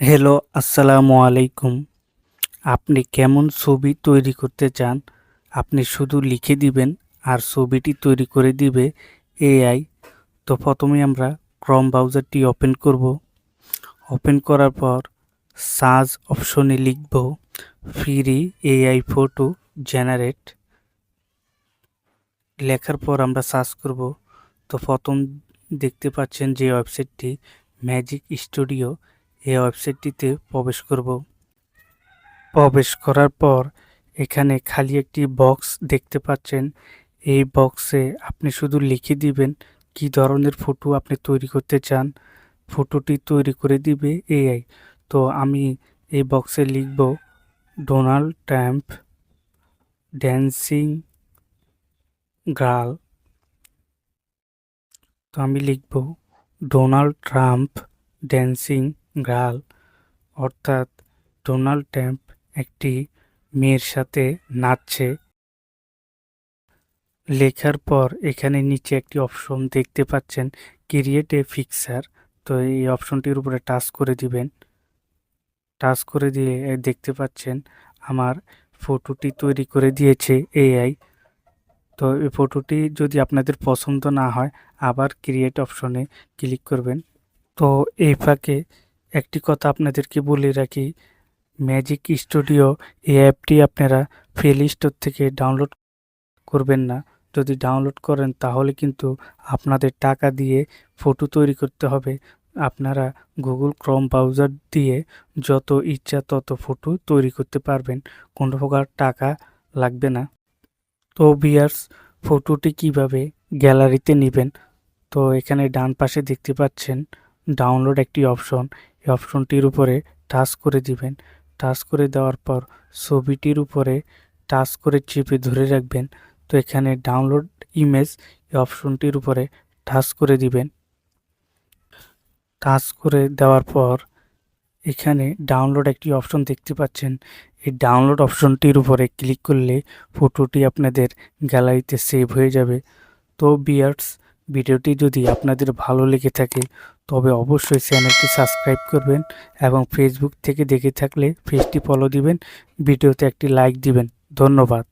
Hello, আসসালামু আলাইকুম। আপনি কেমন ছবি তৈরি করতে চান? আপনি শুধু লিখে দিবেন আর ছবিটি তৈরি করে দিবে এআই তো প্রথমে আমরা ক্রম ব্রাউজারটি ওপেন করব। ওপেন করার পর সার্চ অপশনে লিখব ফ্রি এআই ফটো জেনারেট। লেখার পর আমরা সার্চ করব। তো প্রথম দেখতে পাচ্ছেন যে ওয়েবসাইটটি ম্যাজিক স্টুডিও। এই ওয়েবসাইটটিতে প্রবেশ করব। প্রবেশ করার পর এখানে খালি একটি বক্স দেখতে পাচ্ছেন। এই বক্সে আপনি শুধু লিখে দিবেন কি ধরনের ফটো আপনি তৈরি করতে চান। ফটোটি তৈরি করে দিবে এআই তো আমি এই বক্সে লিখব ডোনাল্ড ট্রাম্প ড্যান্সিং গার্ল। তো আমি লিখব ডোনাল্ড ট্রাম্প ড্যান্সিং গার্ল, অর্থাৎ ডোনাল্ড ট্রাম্প একটি মেয়ের সাথে নাচছে। লেখার পর এখানে নিচে একটি অপশন দেখতে পাচ্ছেন, ক্রিয়েট এ ফিক্সার। তো এই অপশনটির উপরে টাচ করে দিবেন। টাচ করে দিয়ে দেখতে পাচ্ছেন, আমার ফটোটি তৈরি করে দিয়েছে এআই তো এই ফটোটি যদি আপনাদের পছন্দ না হয়, আবার ক্রিয়েট অপশনে ক্লিক করবেন। তো এই ফাঁকে একটি কথা আপনাদেরকে বলে রাখি ম্যাজিক স্টুডিও এই অ্যাপটি আপনারা প্লে স্টোর থেকে ডাউনলোড করবেন না। যদি ডাউনলোড করেন তাহলে কিন্তু আপনাদের টাকা দিয়ে ফটো তৈরি করতে হবে। আপনারা গুগল ক্রম ব্রাউজার দিয়ে যত ইচ্ছা তত ফটো তৈরি করতে পারবেন। কোনো প্রকার টাকা লাগবে না। তো বিয়ার্স ফটোটি কীভাবে গ্যালারিতে নেবেন? তো এখানে ডান পাশে দেখতে পাচ্ছেন ডাউনলোড একটি অপশন এই অপশনটির উপরে টাচ করে দিবেন। টাচ করে দেওয়ার পর ছবিটির উপরে টাচ করে চেপে ধরে রাখবেন। তো এখানে ডাউনলোড ইমেজ এই অপশনটির উপরে টাচ করে দিবেন। টাচ করে দেওয়ার পর এখানে ডাউনলোড একটি অপশন দেখতে পাচ্ছেন। এই ডাউনলোড অপশনটির উপরে ক্লিক করলে ফটোটি আপনাদের গ্যালারিতে সেভ হয়ে যাবে। তো বিয়ার্স ভিডিওটি যদি আপনাদের ভালো লেগে থাকে, তবে অবশ্যই চ্যানেলটি সাবস্ক্রাইব করবেন এবং ফেসবুক থেকে দেখে থাকলে ফেসটি ফলো দিবেন, ভিডিওতে একটি লাইক দিবেন। ধন্যবাদ।